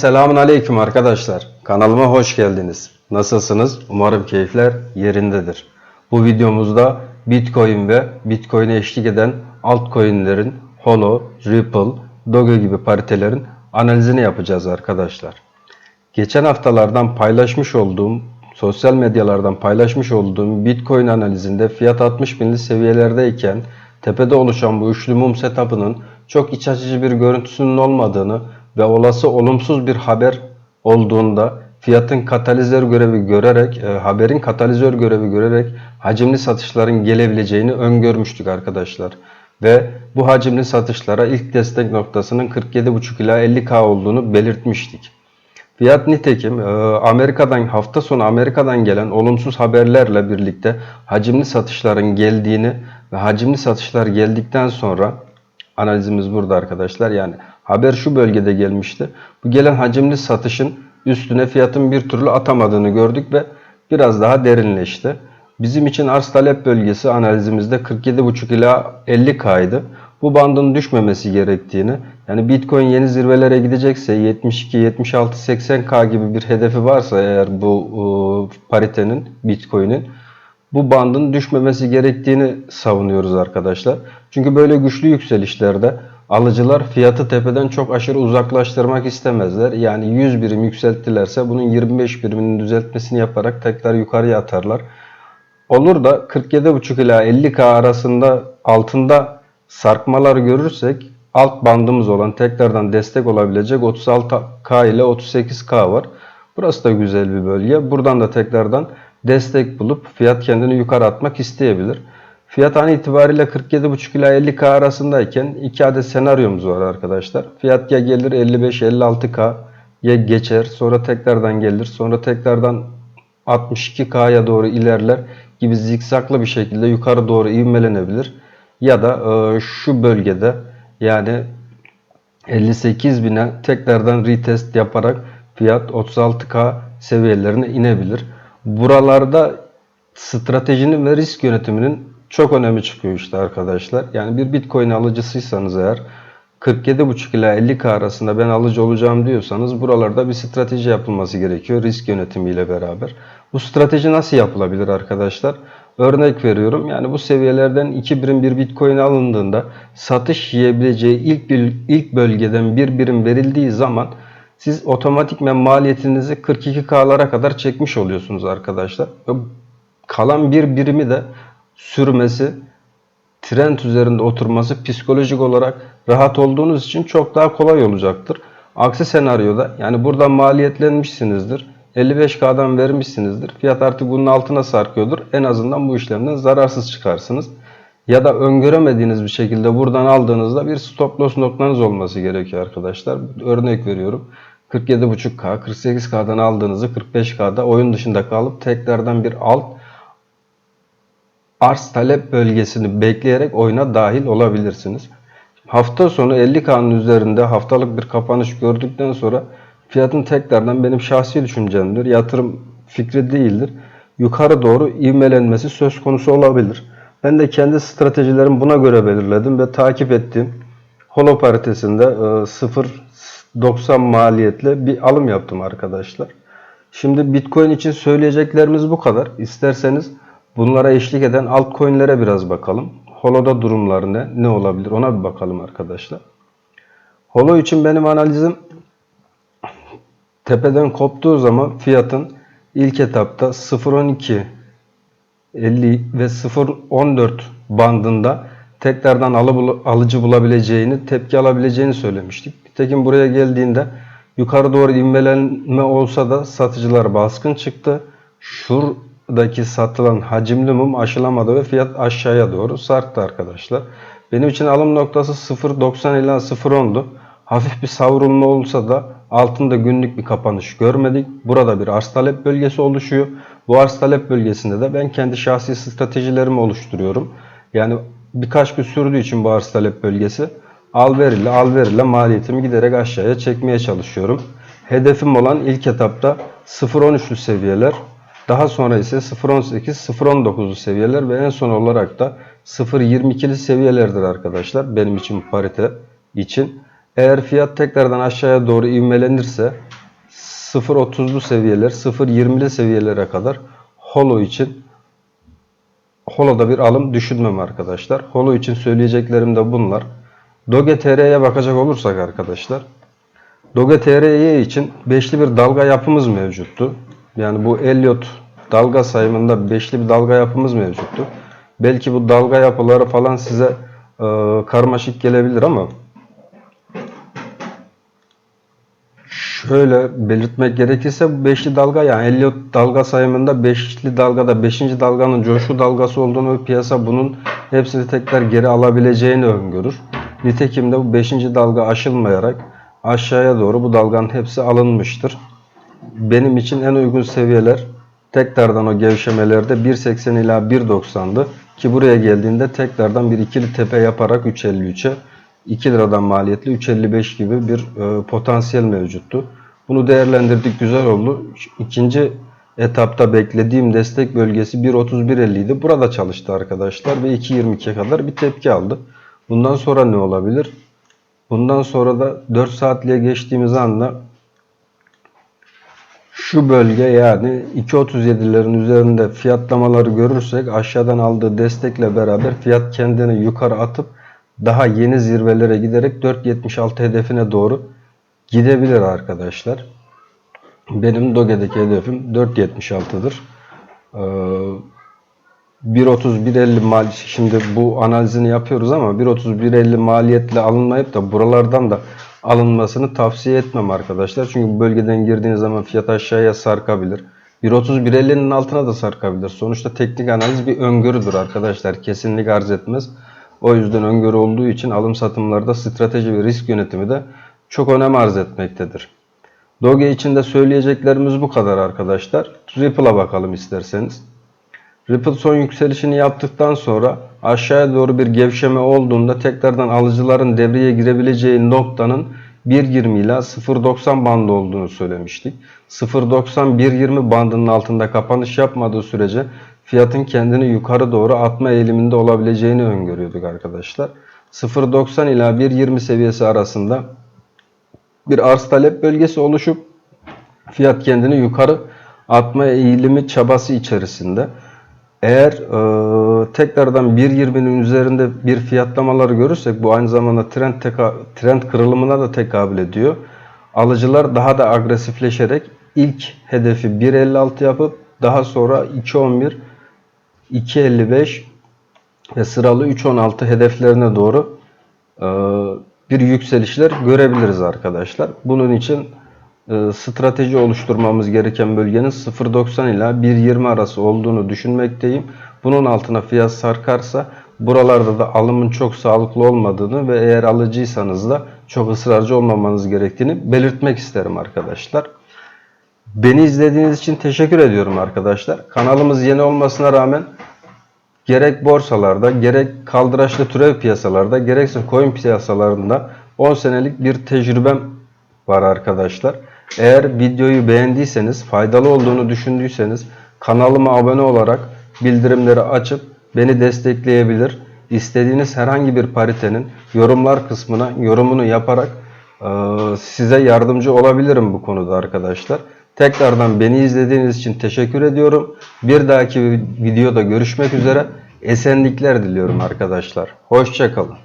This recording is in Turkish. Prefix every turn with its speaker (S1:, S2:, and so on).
S1: Selamun Aleyküm arkadaşlar. Kanalıma hoş geldiniz. Nasılsınız? Umarım keyifler yerindedir. Bu videomuzda Bitcoin ve Bitcoin'e eşlik eden altcoin'lerin Holo, Ripple, Doge gibi paritelerin analizini yapacağız arkadaşlar. Geçen haftalardan paylaşmış olduğum, sosyal medyalardan paylaşmış olduğum Bitcoin analizinde fiyat 60 binli seviyelerdeyken tepede oluşan bu üçlü mum setup'ının çok iç açıcı bir görüntüsünün olmadığını ve olası olumsuz bir haber olduğunda fiyatın katalizör görevi görerek, e, haberin katalizör görevi görerek hacimli satışların gelebileceğini öngörmüştük arkadaşlar. Ve bu hacimli satışlara ilk destek noktasının 47,5 ila 50k olduğunu belirtmiştik. Fiyat nitekim e, Amerika'dan hafta sonu Amerika'dan gelen olumsuz haberlerle birlikte hacimli satışların geldiğini ve hacimli satışlar geldikten sonra analizimiz burada arkadaşlar. Yani haber şu bölgede gelmişti. Bu gelen hacimli satışın üstüne fiyatın bir türlü atamadığını gördük ve biraz daha derinleşti. Bizim için arz talep bölgesi analizimizde 47,5 ila 50 kaydı. Bu bandın düşmemesi gerektiğini, yani Bitcoin yeni zirvelere gidecekse 72, 76, 80k gibi bir hedefi varsa eğer bu e, paritenin, Bitcoin'in bu bandın düşmemesi gerektiğini savunuyoruz arkadaşlar. Çünkü böyle güçlü yükselişlerde alıcılar fiyatı tepeden çok aşırı uzaklaştırmak istemezler. Yani 100 birim yükselttilerse bunun 25 biriminin düzeltmesini yaparak tekrar yukarıya atarlar. Olur da 47,5 ila 50k arasında altında sarkmalar görürsek alt bandımız olan tekrardan destek olabilecek 36k ile 38k var. Burası da güzel bir bölge. Buradan da tekrardan destek bulup fiyat kendini yukarı atmak isteyebilir. Fiyat an itibariyle 47,5 ila 50k arasındayken iki adet senaryomuz var arkadaşlar. Fiyat ya gelir 55-56k ya geçer sonra tekrardan gelir sonra tekrardan 62k'ya doğru ilerler gibi zikzaklı bir şekilde yukarı doğru ivmelenebilir. Ya da e, şu bölgede yani 58 bine tekrardan retest yaparak fiyat 36k seviyelerine inebilir. Buralarda stratejinin ve risk yönetiminin çok önemi çıkıyor işte arkadaşlar. Yani bir Bitcoin alıcısıysanız eğer 47,5 ila 50k arasında ben alıcı olacağım diyorsanız buralarda bir strateji yapılması gerekiyor risk yönetimiyle beraber. Bu strateji nasıl yapılabilir arkadaşlar? Örnek veriyorum yani bu seviyelerden 2 birim bir Bitcoin alındığında satış yiyebileceği ilk bir, ilk bölgeden bir birim verildiği zaman siz otomatikmen maliyetinizi 42K'lara kadar çekmiş oluyorsunuz arkadaşlar. Kalan bir birimi de sürmesi, trend üzerinde oturması psikolojik olarak rahat olduğunuz için çok daha kolay olacaktır. Aksi senaryoda yani buradan maliyetlenmişsinizdir. 55K'dan vermişsinizdir. Fiyat artık bunun altına sarkıyordur. En azından bu işlemden zararsız çıkarsınız. Ya da öngöremediğiniz bir şekilde buradan aldığınızda bir stop loss noktanız olması gerekiyor arkadaşlar. Örnek veriyorum. 47.5K, 48K'dan aldığınızı 45K'da oyun dışında kalıp tekrardan bir alt arz talep bölgesini bekleyerek oyuna dahil olabilirsiniz. Hafta sonu 50K'nın üzerinde haftalık bir kapanış gördükten sonra fiyatın tekrardan benim şahsi düşüncemdir. Yatırım fikri değildir. Yukarı doğru ivmelenmesi söz konusu olabilir. Ben de kendi stratejilerimi buna göre belirledim ve takip ettiğim Holo paritesinde 0.90 maliyetle bir alım yaptım arkadaşlar. Şimdi Bitcoin için söyleyeceklerimiz bu kadar. İsterseniz bunlara eşlik eden altcoin'lere biraz bakalım. Holo'da durumlar ne? Ne olabilir? Ona bir bakalım arkadaşlar. Holo için benim analizim tepeden koptuğu zaman fiyatın ilk etapta 0.12 50 ve 0.14 bandında tekrardan alıcı bulabileceğini, tepki alabileceğini söylemiştik. Nitekim buraya geldiğinde yukarı doğru inmelenme olsa da satıcılar baskın çıktı. Şuradaki satılan hacimli mum aşılamadı ve fiyat aşağıya doğru sarktı arkadaşlar. Benim için alım noktası 0.90 ila 0.10'du. Hafif bir savrulma olsa da altında günlük bir kapanış görmedik. Burada bir arz talep bölgesi oluşuyor. Bu arz talep bölgesinde de ben kendi şahsi stratejilerimi oluşturuyorum. Yani birkaç gün sürdüğü için bu arz talep bölgesi al ver ile al ver ile maliyetimi giderek aşağıya çekmeye çalışıyorum. Hedefim olan ilk etapta 0.13'lü seviyeler, daha sonra ise 0.18, 0.19'lu seviyeler ve en son olarak da 0.22'li seviyelerdir arkadaşlar benim için parite için. Eğer fiyat tekrardan aşağıya doğru ivmelenirse 0.30'lu seviyeler, 0.20'li seviyelere kadar holo için holoda bir alım düşünmem arkadaşlar. Holo için söyleyeceklerim de bunlar. Doge TR'ye bakacak olursak arkadaşlar. Doge TRY için beşli bir dalga yapımız mevcuttu. Yani bu Elliot dalga sayımında beşli bir dalga yapımız mevcuttu. Belki bu dalga yapıları falan size e, karmaşık gelebilir ama şöyle belirtmek gerekirse bu beşli dalga yani Elliot dalga sayımında beşli dalgada beşinci dalganın coşku dalgası olduğunu ve piyasa bunun hepsini tekrar geri alabileceğini öngörür. Nitekim de bu beşinci dalga aşılmayarak aşağıya doğru bu dalganın hepsi alınmıştır. Benim için en uygun seviyeler tekrardan o gevşemelerde 1.80 ila 1.90'dı. Ki buraya geldiğinde tekrardan bir ikili tepe yaparak 3.53'e 2 liradan maliyetli 3.55 gibi bir e, potansiyel mevcuttu. Bunu değerlendirdik güzel oldu. İkinci etapta beklediğim destek bölgesi 1.31.50 idi. Burada çalıştı arkadaşlar ve 2.22'ye kadar bir tepki aldı. Bundan sonra ne olabilir? Bundan sonra da 4 saatliğe geçtiğimiz anda şu bölge yani 2.37'lerin üzerinde fiyatlamaları görürsek aşağıdan aldığı destekle beraber fiyat kendini yukarı atıp daha yeni zirvelere giderek 4.76 hedefine doğru gidebilir arkadaşlar. Benim Doge'deki hedefim 4.76'dır. Ee, 1.30-1.50 mal şimdi bu analizini yapıyoruz ama 1.30-1.50 maliyetle alınmayıp da buralardan da alınmasını tavsiye etmem arkadaşlar. Çünkü bu bölgeden girdiğiniz zaman fiyat aşağıya sarkabilir. 1.30-1.50'nin altına da sarkabilir. Sonuçta teknik analiz bir öngörüdür arkadaşlar. Kesinlik arz etmez. O yüzden öngörü olduğu için alım satımlarda strateji ve risk yönetimi de çok önem arz etmektedir. Doge için de söyleyeceklerimiz bu kadar arkadaşlar. Ripple'a bakalım isterseniz. Ripple son yükselişini yaptıktan sonra aşağıya doğru bir gevşeme olduğunda tekrardan alıcıların devreye girebileceği noktanın 1.20 ile 0.90 bandı olduğunu söylemiştik. 0.90-1.20 bandının altında kapanış yapmadığı sürece fiyatın kendini yukarı doğru atma eğiliminde olabileceğini öngörüyorduk arkadaşlar. 0.90 ila 1.20 seviyesi arasında bir arz talep bölgesi oluşup fiyat kendini yukarı atma eğilimi çabası içerisinde. Eğer e, tekrardan 1.20'nin üzerinde bir fiyatlamaları görürsek bu aynı zamanda trend, teka, trend kırılımına da tekabül ediyor. Alıcılar daha da agresifleşerek ilk hedefi 1.56 yapıp daha sonra 2.11, 2.55 ve sıralı 3.16 hedeflerine doğru e, bir yükselişler görebiliriz arkadaşlar. Bunun için strateji oluşturmamız gereken bölgenin 0.90 ila 1.20 arası olduğunu düşünmekteyim. Bunun altına fiyat sarkarsa buralarda da alımın çok sağlıklı olmadığını ve eğer alıcıysanız da çok ısrarcı olmamanız gerektiğini belirtmek isterim arkadaşlar. Beni izlediğiniz için teşekkür ediyorum arkadaşlar. Kanalımız yeni olmasına rağmen gerek borsalarda, gerek kaldıraçlı türev piyasalarda, gerekse coin piyasalarında 10 senelik bir tecrübem var arkadaşlar. Eğer videoyu beğendiyseniz, faydalı olduğunu düşündüyseniz kanalıma abone olarak bildirimleri açıp beni destekleyebilir. İstediğiniz herhangi bir paritenin yorumlar kısmına yorumunu yaparak size yardımcı olabilirim bu konuda arkadaşlar. Tekrardan beni izlediğiniz için teşekkür ediyorum. Bir dahaki videoda görüşmek üzere. Esenlikler diliyorum arkadaşlar. Hoşçakalın.